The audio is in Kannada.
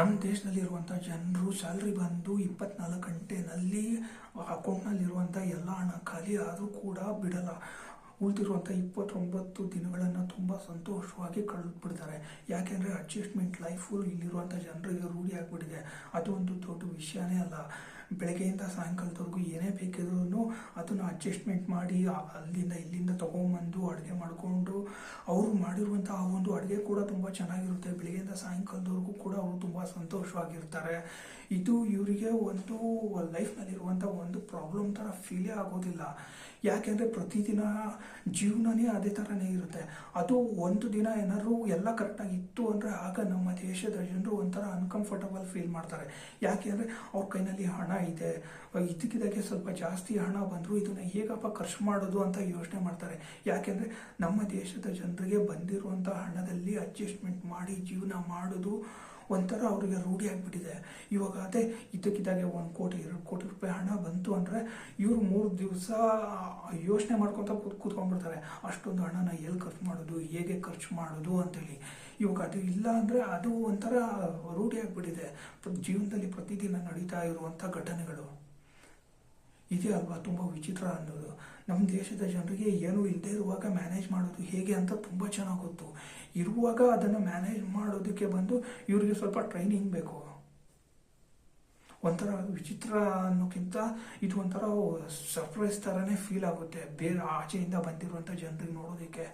ನಮ್ಮ ದೇಶದಲ್ಲಿರುವಂಥ ಜನರು ಸ್ಯಾಲ್ರಿ ಬಂದು ಇಪ್ಪತ್ನಾಲ್ಕು ಗಂಟೆನಲ್ಲಿ ಅಕೌಂಟ್ನಲ್ಲಿರುವಂಥ ಎಲ್ಲ ಹಣ ಖಾಲಿ ಆದರೂ ಕೂಡ ಬಿಡಲ್ಲ. ಉಳಿದಿರುವಂಥ ಇಪ್ಪತ್ತೊಂಬತ್ತು ದಿನಗಳನ್ನು ತುಂಬ ಸಂತೋಷವಾಗಿ ಕಳೆದ್ಬಿಡ್ತಾರೆ. ಯಾಕೆಂದರೆ ಅಡ್ಜಸ್ಟ್ಮೆಂಟ್ ಲೈಫು ಇಲ್ಲಿರುವಂಥ ಜನರಿಗೆ ರೂಢಿ ಆಗಿಬಿಟ್ಟಿದೆ. ಅದು ಒಂದು ದೊಡ್ಡ ವಿಷಯನೇ ಅಲ್ಲ. ಬೆಳಗ್ಗೆಯಿಂದ ಸಾಯಂಕಾಲದವರೆಗೂ ಏನೇ ಬೇಕಿದ್ರೂ ಅದನ್ನು ಅಡ್ಜಸ್ಟ್ಮೆಂಟ್ ಮಾಡಿ ಅಲ್ಲಿಂದ ಇಲ್ಲಿಂದ ತೊಗೊಂಬಂದು ಅಡುಗೆ ಮಾಡಿಕೊಂಡು ಅವರು ಮಾಡಿರುವಂಥ ಆ ಒಂದು ಅಡುಗೆ ಕೂಡ ತುಂಬ ಚೆನ್ನಾಗಿರುತ್ತೆ. ಬೆಳಿಗ್ಗೆಯಿಂದ ಸಾಯಂಕಾಲದವರೆಗೂ ಕೂಡ ಅವರು ತುಂಬ ಸಂತೋಷವಾಗಿರ್ತಾರೆ. ಇದು ಇವರಿಗೆ ಒಂದು ಲೈಫ್ನಲ್ಲಿರುವಂಥ ಒಂದು ಪ್ರಾಬ್ಲಮ್ ಥರ ಫೀಲೇ ಆಗೋದಿಲ್ಲ. ಯಾಕೆಂದರೆ ಪ್ರತಿದಿನ ಜೀವನನೇ ಅದೇ ಥರನೇ ಇರುತ್ತೆ. ಅದು ಒಂದು ದಿನ ಏನಾದರೂ ಎಲ್ಲ ಕರೆಕ್ಟಾಗಿ ಇತ್ತು ಅಂದರೆ ಆಗ ನಮ್ಮ ದೇಶದ ಜನರು ಒಂಥರ ಅನ್ಕಂಫರ್ಟಬಲ್ ಫೀಲ್ ಮಾಡ್ತಾರೆ. ಯಾಕೆಂದರೆ ಅವ್ರ ಕೈನಲ್ಲಿ ಹಣ ಇದೆ. ಇದಕ್ಕಿದ್ದಾಗೆ ಸ್ವಲ್ಪ ಜಾಸ್ತಿ ಹಣ ಬಂದರೂ ಇದನ್ನು ಹೇಗಪ್ಪ ಖರ್ಚು ಮಾಡೋದು ಅಂತ ಯೋಚನೆ ಮಾಡ್ತಾರೆ. ಯಾಕೆಂದರೆ ನಮ್ಮ ದೇಶದ ಜನರಿಗೆ ಬಂದಿರುವಂಥ ಹಣದಲ್ಲಿ ಅಡ್ಜಸ್ಟ್ಮೆಂಟ್ ಮಾಡಿ ಜೀವನ ಮಾಡೋದು ಒಂಥರ ಅವರಿಗೆ ರೂಢಿ ಆಗಿಬಿಟ್ಟಿದೆ. ಇವಾಗ ಅದೇ ಇದ್ದಕ್ಕಿದ್ದಾಗೆ ಒಂದು ಕೋಟಿ, ಎರಡು ಕೋಟಿ ರೂಪಾಯಿ ಹಣ ಬಂತು ಅಂದರೆ ಇವರು ಮೂರು ದಿವಸ ಯೋಚನೆ ಮಾಡ್ಕೊತ ಕೂತ್ ಕೂತ್ಕೊಂಡ್ಬಿಡ್ತಾರೆ. ಅಷ್ಟೊಂದು ಹಣನ ಎಲ್ಲಿ ಖರ್ಚು ಮಾಡೋದು, ಹೇಗೆ ಖರ್ಚು ಮಾಡೋದು ಅಂತೇಳಿ. ಇವಾಗ ಅದು ಇಲ್ಲ ಅಂದರೆ ಅದು ಒಂಥರ ರೂಢಿ ಆಗಿಬಿಟ್ಟಿದೆ. ಜೀವನದಲ್ಲಿ ಪ್ರತಿದಿನ ನಡೀತಾ ಇರುವಂಥ ಘಟನೆಗಳು. ಇದೆ ಅಲ್ವಾ? ತುಂಬ ವಿಚಿತ್ರ ಅನ್ನೋದು. ನಮ್ಮ ದೇಶದ ಜನರಿಗೆ ಏನೂ ಇಲ್ಲದೆ ಇರುವಾಗ ಮ್ಯಾನೇಜ್ ಮಾಡೋದು ಹೇಗೆ ಅಂತ ತುಂಬ ಚೆನ್ನಾಗಿ ಗೊತ್ತು. ಇರುವಾಗ ಅದನ್ನು ಮ್ಯಾನೇಜ್ ಮಾಡೋದಕ್ಕೆ ಬಂದು ಇವರಿಗೆ ಸ್ವಲ್ಪ ಟ್ರೈನಿಂಗ್ ಬೇಕು. ಒಂಥರ ವಿಚಿತ್ರ ಅನ್ನೋಕ್ಕಿಂತ ಇದು ಒಂಥರ ಸರ್ಪ್ರೈಸ್ ಥರನೇ ಫೀಲ್ ಆಗುತ್ತೆ. ಬೇರೆ ಆಚೆಯಿಂದ ಬಂದಿರುವಂಥ ಜನರಿಗೆ ನೋಡೋದಕ್ಕೆ.